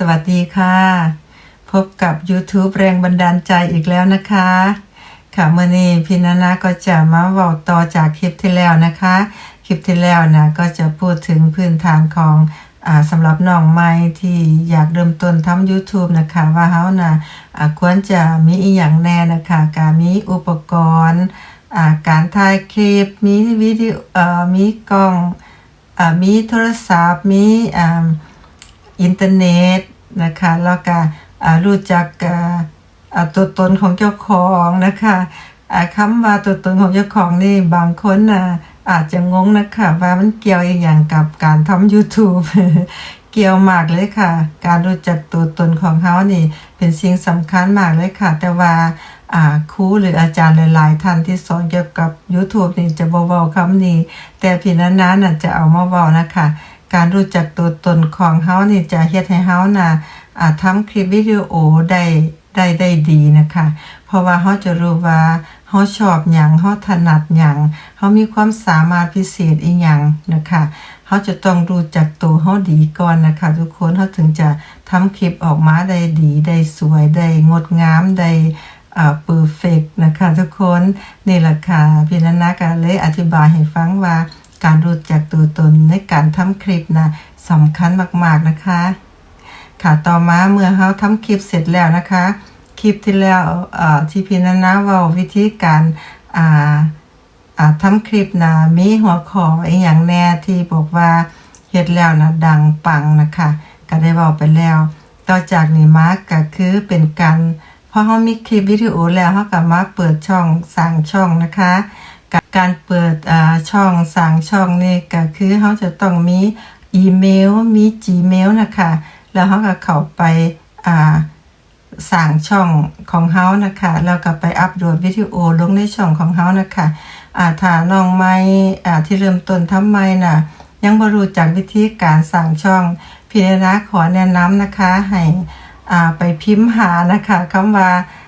สวัสดีค่ะ พบกับ YouTube แรงบันดาลใจอีกแล้วนะคะ ค่ะเมื่อนี้พี่นานาก็จะมาเว้าต่อจากคลิปที่แล้วนะคะ คลิปที่แล้วนะก็จะพูดถึงพื้นฐานของอสำหรับน้องใหม่ที่อยากเริ่มต้นทำ YouTube นะคะ ว่าเฮานะอ่าควรจะมีอีหยังแน่นะคะการมีอุปกรณ์การถ่ายคลิปมีวิดีโอมีกล้องอมีโทรศัพท์มีอ่า อินเทอร์เน็ตนะคะแล้วก็อ่ารู้จักตัวตนของเจ้าของนะคะอ่าคำว่าตัวตนของเจ้าของนี่บางคนอาจจะงงนะคะว่ามันเกี่ยวอย่างกับการทำ YouTube เกี่ยวมากเลยค่ะ การรู้จักตัวตนของเขานี่เป็นสิ่งสำคัญมากเลยค่ะ แต่ว่าครูหรืออาจารย์หลาย ๆ ท่านที่สอนเกี่ยวกับ YouTube นี่จะเว้าคำนี้ แต่พี่นั้นๆจะเอามาเว้านะคะ การรู้จักตัวตนของเฮานี่จะเฮ็ดให้เฮาน่ะอ่าทำคลิปวิดีโอได้ได้ได้ดีนะคะ เพราะว่าเฮาจะรู้ว่าเฮาชอบหยังเฮาถนัดหยังเฮามีความสามารถพิเศษอีหยังนะคะเฮาจะต้องรู้จักตัวเฮาดีก่อนนะคะ ทุกคนเฮาถึงจะทำคลิปออกมาได้ดีได้สวยได้งดงามได้อ่า perfect นะคะ ทุกคนนี่แหละค่ะพี่นันนะก็เลยอธิบายให้ฟังว่า การรู้จักตัวตนในการทำคลิปนะสำคัญมากๆนะคะ ค่ะต่อมาเมื่อเราทำคลิปเสร็จแล้วนะคะ คลิปที่แล้วที่พี่นันนะเว่าวิธีการทำคลิปนะมีหัวข้ออีกอย่างแน่ที่บอกว่าเฮ็ดแล้วนะดังปังนะคะ ก็ได้บอกไปแล้ว ต่อจากนี้มาก็คือเป็นการพอเรามีคลิปวิดีโอแล้วเราก็มาเปิดช่องสร้างช่องนะคะ การเปิดช่องสร้างช่องนี่ก็คือเขาจะต้องมีอีเมลมี Gmail นะคะ แล้วเขาก็เข้าไปสร้างช่องของเขานะคะแล้วก็ไปอัปโหลดวิดีโอลงในช่องของเขานะคะอ่าถ้าน้องไม่ที่เริ่มต้นทำไม่น่ะยังบ่รู้จักวิธีการสร้างช่องพี่นะขอแนะนำนะคะให้ไปพิมพ์หานะคะคำว่าอ่า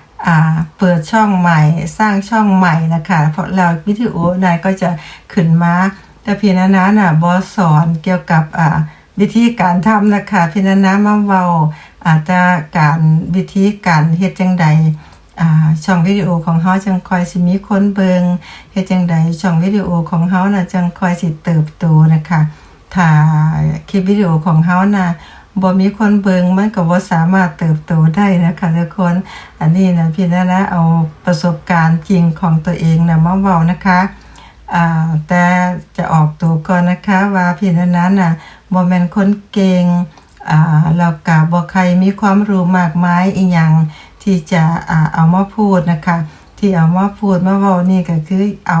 เปิดช่องใหม่สร้างช่องใหม่นะคะเพราะแล้ววิดีโอนั้นก็จะขึ้นมาแต่พี่นานาน่ะบอสอนเกี่ยวกับวิธีการทำนะคะพี่นานามาเว้าอาจจะการวิธีการเฮ็ดจังใดช่องวิดีโอของเฮาจังคอยสิมีคนเบิงเฮ็ดจังใดช่องวิดีโอของเฮาน่ะจังคอยสิเติบโตนะคะถ้าคลิปวิดีโอของเฮาน่ะ บ่มีคนเบิงมันก็บ่สามารถเติบโตได้นะคะทุกคน อันนี้นะพี่นะนะเอาประสบการณ์จริงของตัวเองนะมาเว้านะคะอ่าแต่จะออกตัวก่อนนะคะ ว่าพี่นะนะน่ะบ่แม่นคนเก่งอ่าแล้วก็บ่ใครมีความรู้มากมายอีหยังที่จะอ่าเอามาพูดนะคะ ที่เอามาพูดมาเว้านี่ก็คือเอา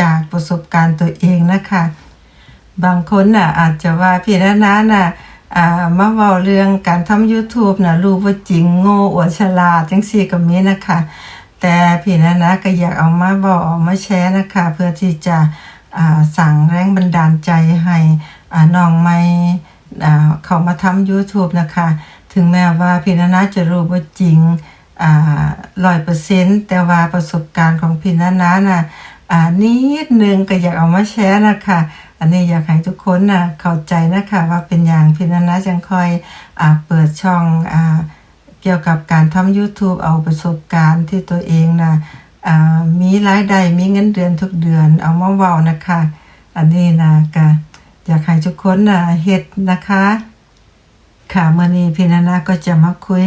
จากประสบการณ์ตัวเองนะคะ บางคนน่ะอาจจะว่าพี่นานาน่ะ อ่ามาเว้าเรื่องการทำ YouTube นะรู้ว่าจริงโง่อวดฉลาดจังซี่ก็มีนะคะ แต่พี่นานาก็อยากเอามาเว้าเอามาแชร์นะคะ เพื่อที่จะสั่งแรงบันดาลใจให้น้องใหม่เขามาทำ YouTube นะคะ ถึงแม้ว่าพี่นานาจะรู้ว่าจริงอ่า100%แต่ว่าประสบการณ์ของพี่นานาน่ะนิดนึงก็อยากเอามาแชร์นะคะ อันนี้อยากให้ทุกคนนะเข้าใจนะคะว่าเป็นอย่างพี่นันะจังคอยอเปิดช่องอเกี่ยวกับการทำ YouTube เอาประสบการณ์ที่ตัวเองนะอ่ามีรายได้มีเงินเดือนทุกเดือนเอามาเว้านะคะ อันนี้นะก็อยากให้ทุกคนนะเฮ็ดนะคะ ค่ะเมื่อนี้พี่นานาก็จะมาคุย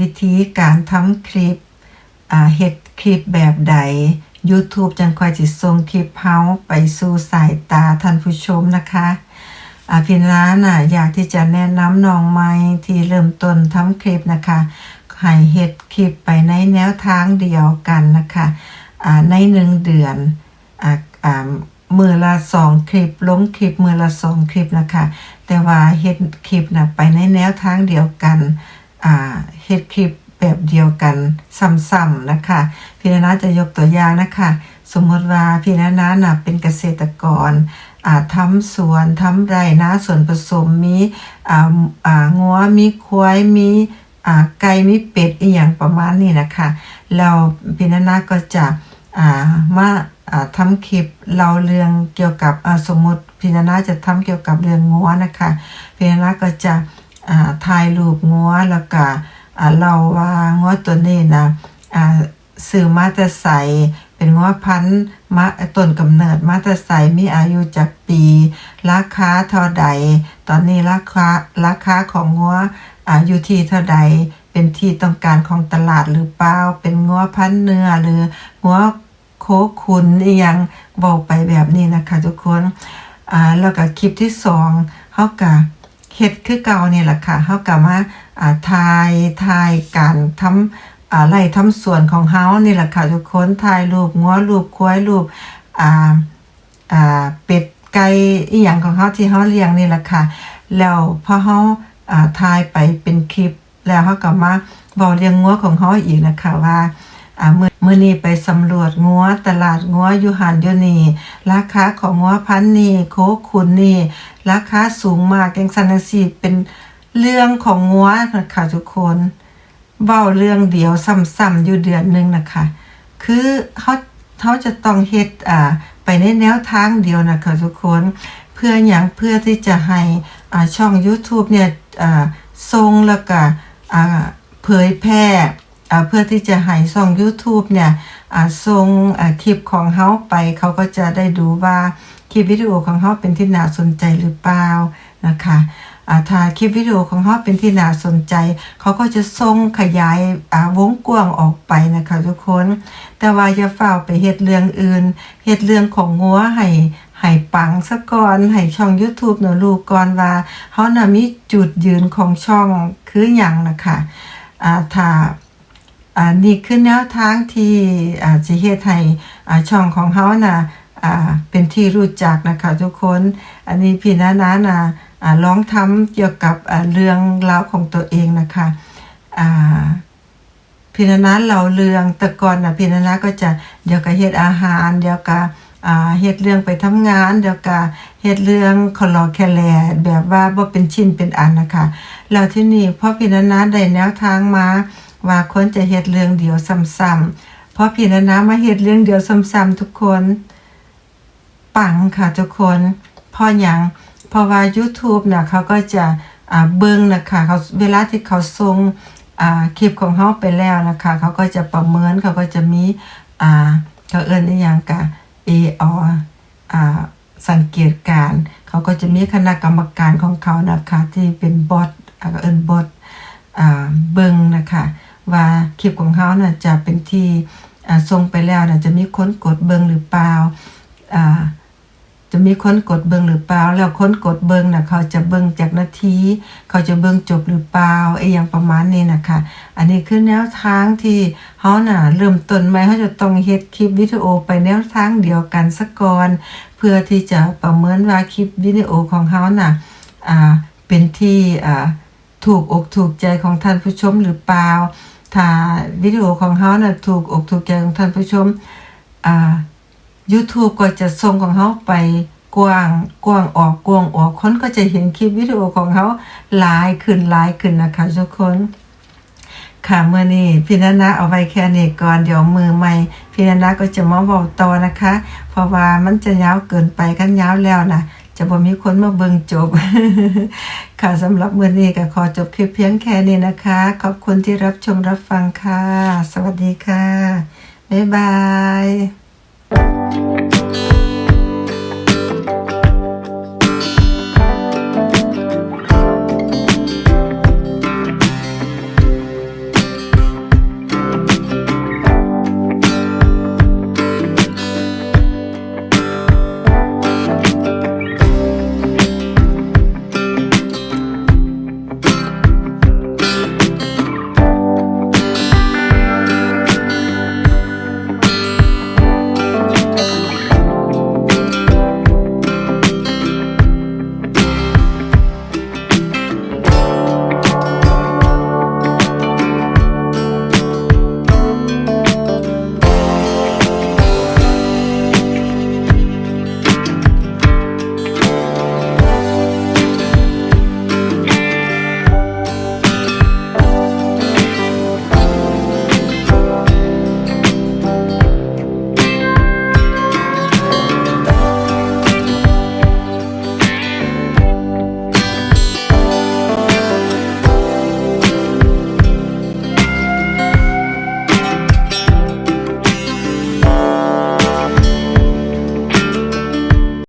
วิธีการทำคลิปเฮ็ดคลิปแบบใด YouTube จังคอยสิตส่งคลิปเฮาไปสู่สายตาท่านผู้ชมนะคะอาพี่นาน่ะอยากที่จะแนะนำน้องใหม่ที่เริ่มต้นทำคลิปนะคะให้เฮ็ดคลิปไปในแนวทางเดียวกันนะคะในหนึ่งเดือนออ่ามือละสองคลิปลงคลิปมือละสองคลิปนะคะ แต่ว่าเฮ็ดคลิปนะไปในแนวทางเดียวกันเฮ็ดคลิป แบบเดียวกันซ้ำๆนะคะ พี่นานาจะยกตัวอย่างนะคะ สมมติว่าพี่นานานะเป็นเกษตรกรอาทำสวนทำไรนาส่วนผสมมีอ่าอ่างัวมีควายมีอ่าไก่มีเป็ดอีหยังประมาณนี้นะคะแล้วพี่นานาก็จะอ่ามาอ่าทำคลิปเล่าเรื่องเกี่ยวกับอ่าสมมติพี่นานาจะทำเกี่ยวกับเรื่องงัวนะคะพี่นานาก็จะอ่าถ่ายรูปงัวแล้วก็ เล่าว่างัวตัวนี้นะอ่าซื้อมาแต่ใสเป็นงัวพันมาต้นกำเนิดมาแต่ใสมีอายุจากปี ราคาเท่าใด ตอนนี้ราคาราคาของงัวอ่าอยู่ที่เท่าใดเป็นที่ต้องการของตลาดหรือเปล่าเป็นงัวพันเนื้อหรืองัวโคขุนอีหยังบอกไปแบบนี้นะคะทุกคนอ่าแล้วก็คลิปที่สองเฮาก็ เฮ็ดคือเก่าเนี่ยแหละค่ะเฮาก็มาอ่าถ่ายถ่ายการทำอ่าไร่ทำสวนของเฮานี่แหละค่ะทุกคนถ่ายรูปงัวรูปควายรูปอ่าอ่าเป็ดไก่อีหยังของเฮาที่เฮาเลี้ยงนี่แหละค่ะ แล้วพอเฮาอ่าถ่ายไปเป็นคลิปแล้วเฮาก็มาเว้าเรื่องงัวของเฮาอีกนะคะว่า อ่ามื่อมื่อนี้ไปสำรวจงัวตลาดงัวอยู่หันอยู่นี่ราคาของงัวพันนี่โคขุนนี่ราคาสูงมากยังซันจังซีเป็นเรื่องของงัวนะคะทุกคนเว้าเรื่องเดียวซ้ำๆอยู่เดือนหนึ่งนะคะคือเขาเขาจะต้องเฮ็ดอ่าไปในแนวทางเดียวนะคะทุกคนเพื่ออย่างเพื่อที่จะให้อ่าช่อง YouTube เนี่ยอ่าทรงแล้วก็อ่าเผยแพร่ เพื่อที่จะให้ช่อง YouTube เนี่ยส่งคลิปของเฮาไป เขาก็จะได้ดูว่าคลิปวิดีโอของเฮาเป็นที่น่าสนใจหรือเปล่านะคะถ้าคลิปวิดีโอของเฮาเป็นที่น่าสนใจ เขาก็จะส่งขยายวงกว้างออกไปนะคะทุกคน แต่ว่าอย่าเฝ้าไปเฮ็ดเรื่องอื่นเฮ็ดเรื่องของงัวให้ให้ปังซะก่อนให้ช่อง YouTube เนาะลูกก่อนว่าเฮาน่ะมีจุดยืนของช่องคือหยังนะคะอ่าถ้า อ่านี่คือแนวทางที่อ่าสิเฮ็ดให้อ่าช่องของเฮาน่ะอ่าเป็นที่รู้จักนะคะทุกคน อันนี้พี่นานาน่ะอ่าลองทำเกี่ยวกับอ่าเรื่องราวของตัวเองนะคะอ่าพินานาเราเรื่องแต่ก่อนนะพินานาก็จะเดี๋ยวก็เฮ็ดอาหารเดี๋ยวก็อ่าเฮ็ดเรื่องไปทำงานเดี๋ยวก็เฮ็ดเรื่องคลอแคแลแบบว่าบ่เป็นชิ้นเป็นอันนะคะแล้วที่นี่พอพินานาได้แนวทางมา ว่าคนจะเฮ็ดเรื่องเดียวซ้ำๆพอพินานามาเฮ็ดเรื่องเดียวซ้ำๆทุกคน ปังค่ะทุกคนพราะหยังเพราะว่า YouTube น่ะเขาก็จะอ่าเบิ่งนะคะเขาเวลาที่เขาส่งอ่าคลิปของเขาไปแล้วนะคะเขาก็จะประเมินเขาก็จะมีอ่าเขาเอิ้นอีหยังกะ AR อ่าสังเกตการเขาก็จะมีคณะกรรมการของเขานะคะที่เป็นบอทอ่าก็เอิ้นบอทอ่าเบิ่งนะคะ ว่าคลิปของเขาน่ะจะเป็นที่ส่งไปแล้วน่ะจะมีคนกดเบิงหรือเปล่าจะมีคนกดเบิงหรือเปล่า แล้วคนกดเบิงน่ะเขาจะเบิงจากนาที เขาจะเบิงจบหรือเปล่าไอ้อย่างประมาณนี้นะคะอันนี้คือแนวทางที่เฮาน่ะเริ่มต้นใหม่เฮาจะต้องเฮ็ดคลิปวิดีโอไปแนวทางเดียวกันซะก่อนเพื่อที่จะประเมินว่าคลิปวิดีโอของเฮาน่ะอ่าเป็นที่ถูกอกถูกใจของท่านผู้ชมหรือเปล่า ถ้าวิดีโอของเขานะ่ะถูกอกถูกใจของท่านผู้ชมอ่า YouTube ก็จะส่งของเขาไปกว้างกว้างออกกว้างออกคนก็จะเห็นคลิปวิดีโอของเขาหลายขึ้นหลายขึ้นนะคะทุกคน ค่ะเมื่อนี้พี่นานะเอาไว้แค่นี้ก่อนเดี๋ยวมือใหม่พี่นานะก็จะมาบอกต่อนะคะ เพราะว่ามันจะยาวเกินไปกันยาวแล้วนะ จะบ่มีคนมาเบิ่งจบ ค่ะสำหรับมื้อนี้ก็ขอจบคลิปเพียงแค่นี้นะคะ ขอบคุณที่รับชมรับฟังค่ะ สวัสดีค่ะ บ๊ายบาย